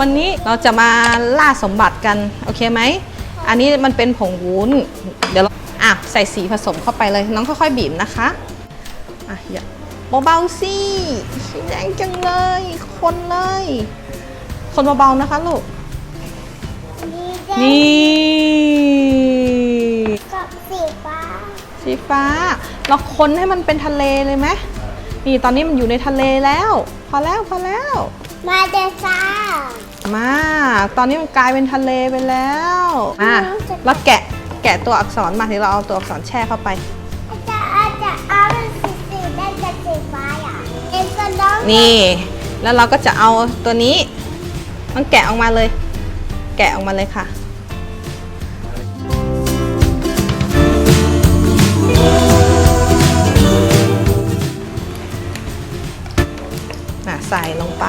วันนี้เราจะมาล่าสมบัติกันโอเคไหม อันนี้มันเป็นผงวุ้น เดี๋ยวเราอะใส่สีผสมเข้าไปเลย น้องค่อยๆบีบนะคะอะอย่าเบาๆสิสีแดงจังเลย คนเลย คนเบาๆนะคะลูกนี่นี่กับสีฟ้า สีฟ้า เราคนให้มันเป็นทะเลเลยไหมนี่ตอนนี้มันอยู่ในทะเลแล้ว พอแล้วพอแล้ว มาเดซ่า มา ตอนนี้มันกลายเป็นทะเลไปแล้วอะแล้วแกะแกะตัวอักษรมาที่เราเอาตัวอักษรแช่เข้าไปอาจจะอาจจะเอาเป็นสีสีได้กับสีฟ้าอะเอ็นก็น้องนี่ แล้วเราก็จะเอาตัวนี้ มันแกะออกมาเลย แกะออกมาเลยค่ะน่ะใส่ลงไป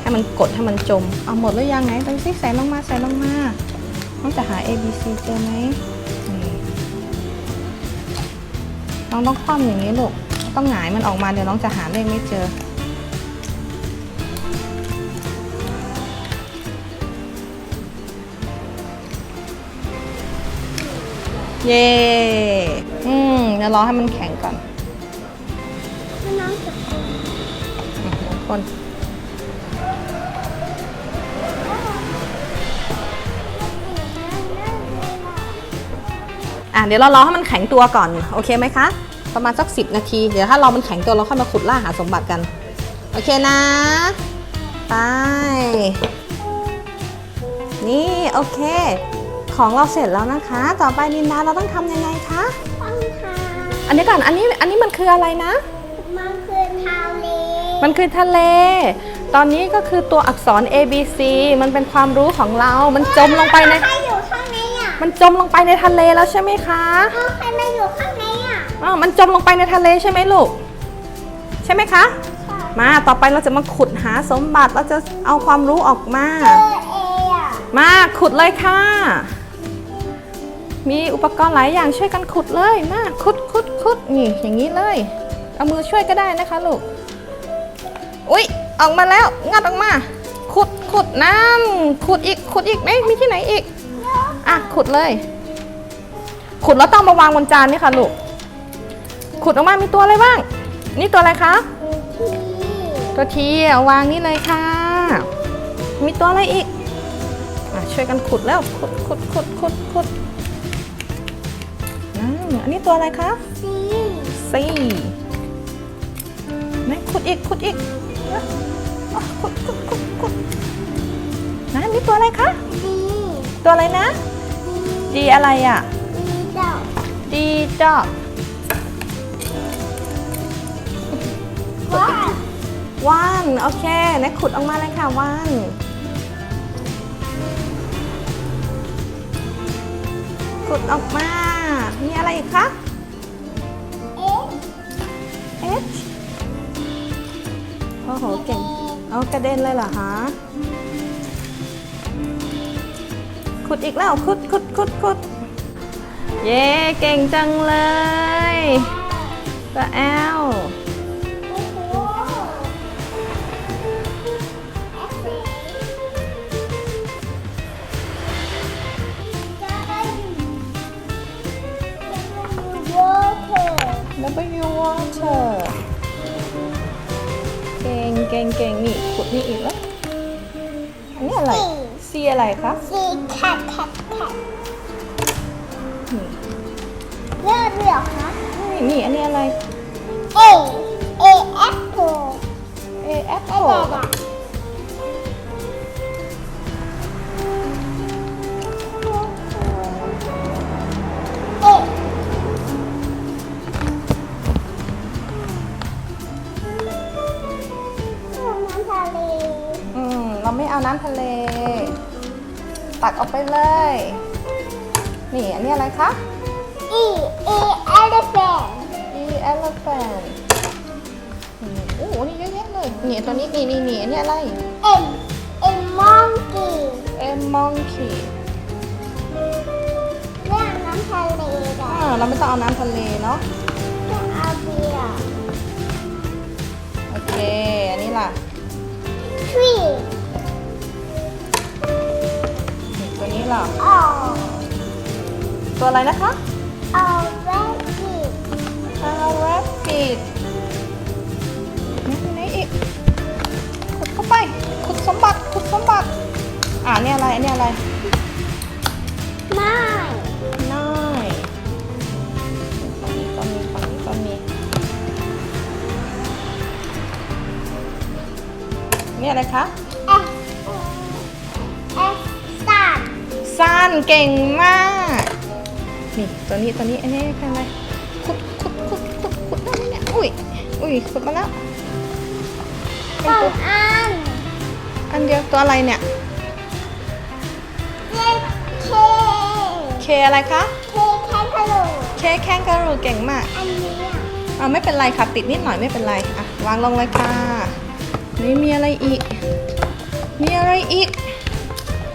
ให้มันกดให้มันจม เอาหมดแล้วยังไงดูสิใส่ลงมาใส่ลงมาต้องจะหา A B C เจอไหมนี่น้องต้องคว่ำอย่างนี้ลูกต้องหงายมันออกมาเดี๋ยวน้องจะหาเลขไม่เจอ เย้อืมเดี๋ยวรอให้มันแข็งก่อนน้องจะอืมทุกคน อะเดี๋ยวเรารอให้มันแข็งตัวก่อนโอเคไหมคะประมาณสักสินาที เดี๋ยวถ้าเรามันแข็งตัวเราค่อยมาขุดล่าหาสมบัติกัน โอเคนะ ไป นี่โอเค ของเราเสร็จแล้วนะคะ ต่อไปนินดาเราต้องทำยังไงคะต้องทาอันนี้ก่อนอันนี้อันนี้มันคืออะไรนะ มันคือทาเล มันคือทะเล ตอนนี้ก็คือตัวอักษร A B C มันเป็นความรู้ของเรา มันจมลงไปใน มันจมลงไปในทะเลแล้วใช่ไหมคะพ่อใครมาอยู่ข้างในอะอ้าวมันจมลงไปในทะเลใช่ไหมลูก ใช่ไหมคะ มาต่อไปเราจะมาขุดหาสมบัติเราจะเอาความรู้ออกมา เจอเออะมาขุดเลยค่ะ มีอุปกรณ์หลายอย่างช่วยกันขุดเลยมาขุดขุดขุดนี่อย่างนี้เลย เอามือช่วยก็ได้นะคะลูก อุ๊ยออกมาแล้วงัดออกมา ขุดขุดน้ำขุดอีกขุดอีกไหมมีที่ไหนอีก อะขุดเลย ขุดแล้วต้องมาวางบนจานนี่ค่ะลูก ขุดออกมา มีตัวอะไรบ้าง นี่ตัวอะไรคะที่ตัวทีเอาวางนี่เลยค่ะ มีตัวอะไรอีกอะช่วยกันขุดแล้ว ขุดขุดขุดขุดขุดอ่าอันนี้ตัวอะไรคะสีสี่ไหนขุดอีก ขุดอีกอะอะขุดขุดขุดขุดนะนี่ตัวอะไรคะดีตัวอะไรนะ ดีอะไรอะดีดอกดีดอกว่าว่านโอเคไหนขุดออกมาเลยค่ะว่านขุดออกมา มีอะไรอีกคะเอ๊ะ H โอ้โหเก่งเอากระเด็นเลยเหรอคะ ขุดอีกแล้วขุดขุดขุดขุดเย้เก่งจังเลยตัวแอลโอ้โหเอฟซี W water เก่งเก่งเก่งนี่ขุดนี่อีกแล้วอันนี้อะไร C อะไรคะสีขัดขัดขัดนี่เลือดเหลือคะนี่นี่อันนี้อะไร A A apple A ไม่ apple ได้อะ ออกไปเลย นี่อันนี้อะไรคะ E E elephant E elephant อืมโอ้โหนี่เยอะแยะเลยนี่ตัวนี้นี่นี่นี่อันนี้อะไร M M monkey M monkey เรื่องน้ำทะเลกัอ่านเราไม่ต้องเอาน้ำทะเลเนาะ ล่ะออกตัวอะไรนะคะออกแรกกิดอาราบิดนี่ไหนอีกขุดเข้าไป ขุดสมบัติ ขุดสมบัติ อ่าเนี่ยอะไร อันนี้อะไรไม่น้อยฝั่งนี้ก็มีฝั่งนี้ก็มี นี่อะไรคะ ซ่านเก่งมาก นี่ตัวนี้ตัวนี้อันนี้คืออะไรขุดขุดขุดขุดขุดได้ไหมเนี่ยอุ้ยอุ้ยขุดมาแล้วสองอัน อันเดียวตัวอะไรเนี่ยเลขเคเคอะไรคะเคแคนทาลูเคแคนการูเก่งมาก อันนี้อะอ่าไม่เป็นไรค่ะติดนิดหน่อยไม่เป็นไรอะวางลงเลยค่ะนี่มีอะไรอีก มีอะไรอีก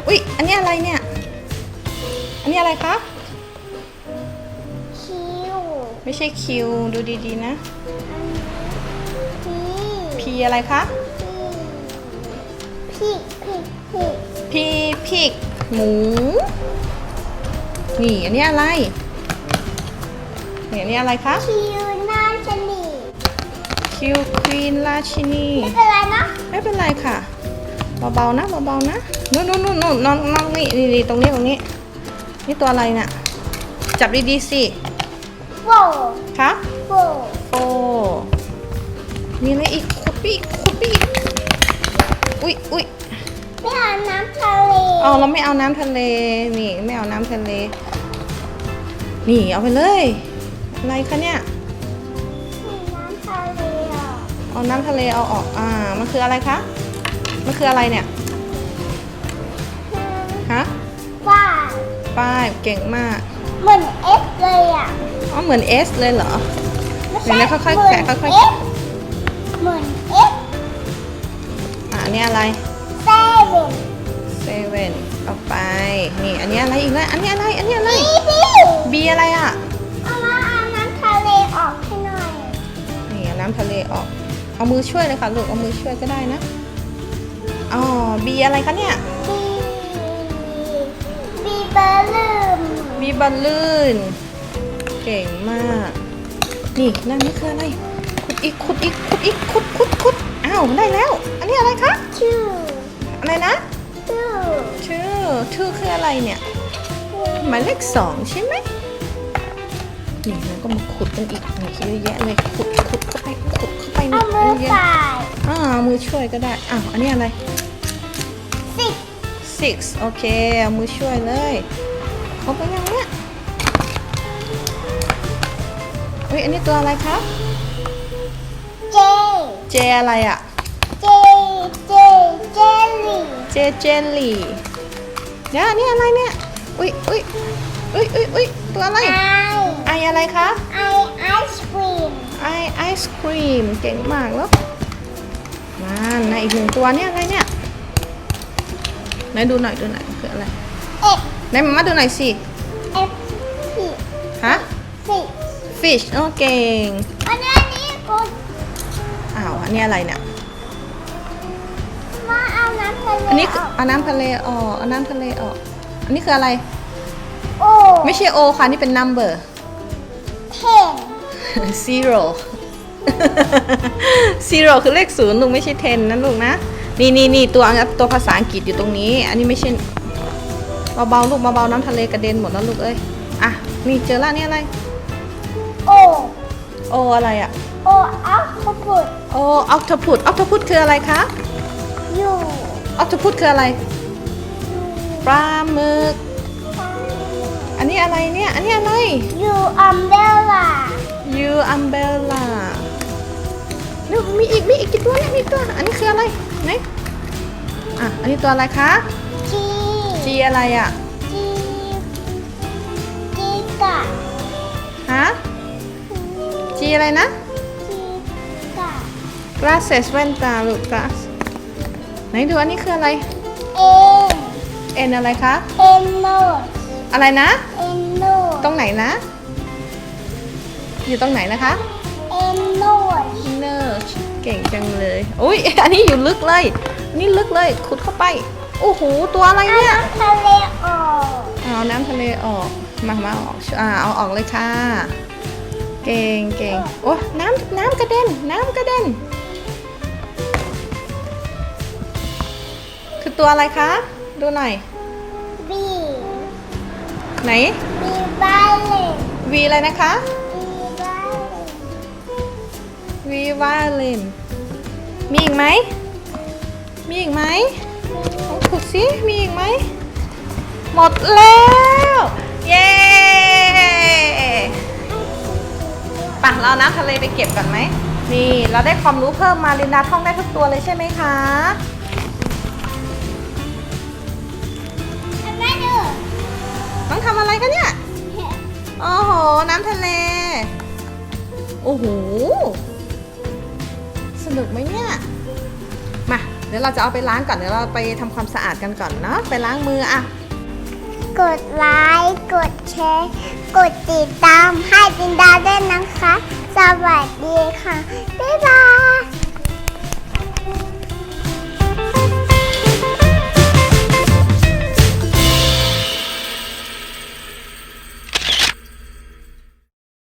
อุ๊ย อันนี้อะไรเนี่ย อันนี้อะไรคะ คิวไม่ใช่คิว ดูดีๆนะ พีพีอะไรคะ พีพีพีพีพิกหมู นี่ อันนี้อะไรนี่อันนี้อะไรคะ คิวน่าจะหนีคิวควีนราชินี ไม่เป็นไรนะไม่เป็นไรค่ะ เบาๆนะ เบาๆนะ นู่นนู่นนู่นนู่นน้องน้องนี่นี่นี่ตรงนี้ ตรงนี้ นี่ตัวอะไรน่ะจับดีๆสิโว้คะโว้โอ้มีอะไรอีกขุดไปอีกขุดไปอีกอุ้ยอุ้ยไม่เอาน้ำทะเลเอาเราไม่เอาน้ำทะเลนี่ไม่เอาน้ำทะเล นี่เอาไปเลย อะไรคะเนี่ยน้ำทะเลอะเอาน้ำทะเลเอาออกอ่ามันคืออะไรคะมันคืออะไรเนี่ย ป้ายเก่งมากเหมือนเอฟเลยอะอ๋อเหมือน S เลยเหรอไม่เดี๋ยวนะค่อยๆเหมืนแกะค่อยๆเอฟเหมือนเอฟอะอันนี้อะไรเซเว่นเซเว่นเอาไปนี่อันนี้อะไรอีกแล้วอันนี้อะไรอันนี้อะไรนี่ดิบีอะไรอะเอามาเอาน้ำทะเลออกให้หน่อยนี่เอาน้ำทะเลออกเอามือช่วยเลยค่ะลูกเอามือช่วยก็ได้นะอ๋อบีอะไรคะเนี่ยบี บีเบอร์ลืมบีบอลลื่น เก่งมาก นี่นั่นนี่คืออะไร ขุดอีกขุดอีกขุดอีกขุดขุดขุดอ้าวได้แล้ว อันนี้อะไรคะ ชื่ออะไรนะ ชื่อชื่อชื่อคืออะไรเนี่ย หมายเลขสองใช่ไหมนี่แล้วก็มาขุดกันอีกนี่เยอะแยะเลยขุดขุดเข้าไปขุดเข้าไปเอานี่มือเยอะใส่ๆอ่าเอามือช่วยก็ได้อ้าวอันนี้อะไร สิบ six โอเคเอามือช่วยเลยเขาไปยังเนี่ยเฮ้ยอันนี้ตัวอะไรคะเจเจอะไรอะเจเจเจลลี่เจเจลลี่เนี่ยอันนี่อะไรเนี่ยอุ้ยอุ้ยอุ้ยอุ้ยอุ้ยตัวอะไรไอไออะไรคะไอไอศครีมไอไอศครีมเก่งมากแล้วมาในอีกหนึ่งตัวเนี่ยอะไรเนี่ย ไหนดูหน่อยดูหน่อยคืออะไรเอ็ดไหนมามาดูหน่อยสิเอฟพีฮะสิ fish โอเก่งอันนี้นี่กูอ้าวอันนี้อะไรเนี่ย มาเอาน้ำทะเลอันนี้คือออกเอาน้ำทะเลออกเอาน้ำทะเลออก อันนี้คืออะไร โอ้ไม่ใช่ O ค่ะ นี่เป็น number เทน zero zero คือเลขศูนย์ลูกไม่ใช่ ten นะลูกนะ นี่นี่นี่ตัวตัวภาษาอังกฤษอยู่ตรงนี้ อันนี้ไม่ใช่เบาๆลูกเบาๆน้ำทะเลกระเด็นหมดแล้วลูกเอ้ยอะนี่เจอละนี่อะไร โอ O อะไรอะโออัลฟาบุต O octopus octopus คืออะไรคะยู octopus คืออะไรปลาหมึกอันนี้อะไรเนี่ย อันนี้อะไรยูอัมเบล่า You umbrella นี่มีอีกมีอีกกี่ตัวเนี่ยมีอีกตัว อันนี้คืออะไร ไหนอะ อันนี้ตัวอะไรคะ จี G อะไรอะ จีจีกะฮะ G อะไรนะ จีกะ glasses แว่นตาลูก glass ไหนดูอันนี้คืออะไร เอ็น N อะไรคะ เอ็นโนดอะไรนะ เอ็นโนดตรงไหนนะ อยู่ตรงไหนนะคะ เอ็นโนด Nurse เก่งจังเลยอุ้ยอันนี้อยู่ลึกเลย นี่ลึกเลยขุดเข้าไปโอ้โหตัวอะไรเอาเนี่ยน้ำทะเลออกเอาน้ำทะเลออกมามาเอาออกอ่าเอาออกเลยค่ะ เก่งเก่งโอ้น้ำน้ำกระเด็นน้ำกระเด็นคือตัวอะไรคะดูหน่อยบีไหนบีบาเลนวีอะไรนะคะบีบาเลน วีวาเลนมีอีกไหม มีอีกไหมลองขุดสิ มีอีกไหม หมดแล้ว เย้ปะเราเอาน้ำทะเลไปเก็บก่อนไหม นี่ เราได้ความรู้เพิ่มมาลินดาท่องได้ทุกตัวเลยใช่ไหมคะแม่ดูต้องทำอะไรกันเนี่ย โอ้โห น้ำทะเล โอ้โห สนุกไหมเนี่ย มา เดี๋ยวเราจะเอาไปล้างก่อน เดี๋ยวเราไปทำความสะอาดกันก่อนเนาะ ไปล้างมืออะกดไลค์ กดแชร์ กดติดตามให้จินดาด้วยนะคะ สวัสดีค่ะ บ๊ายบาย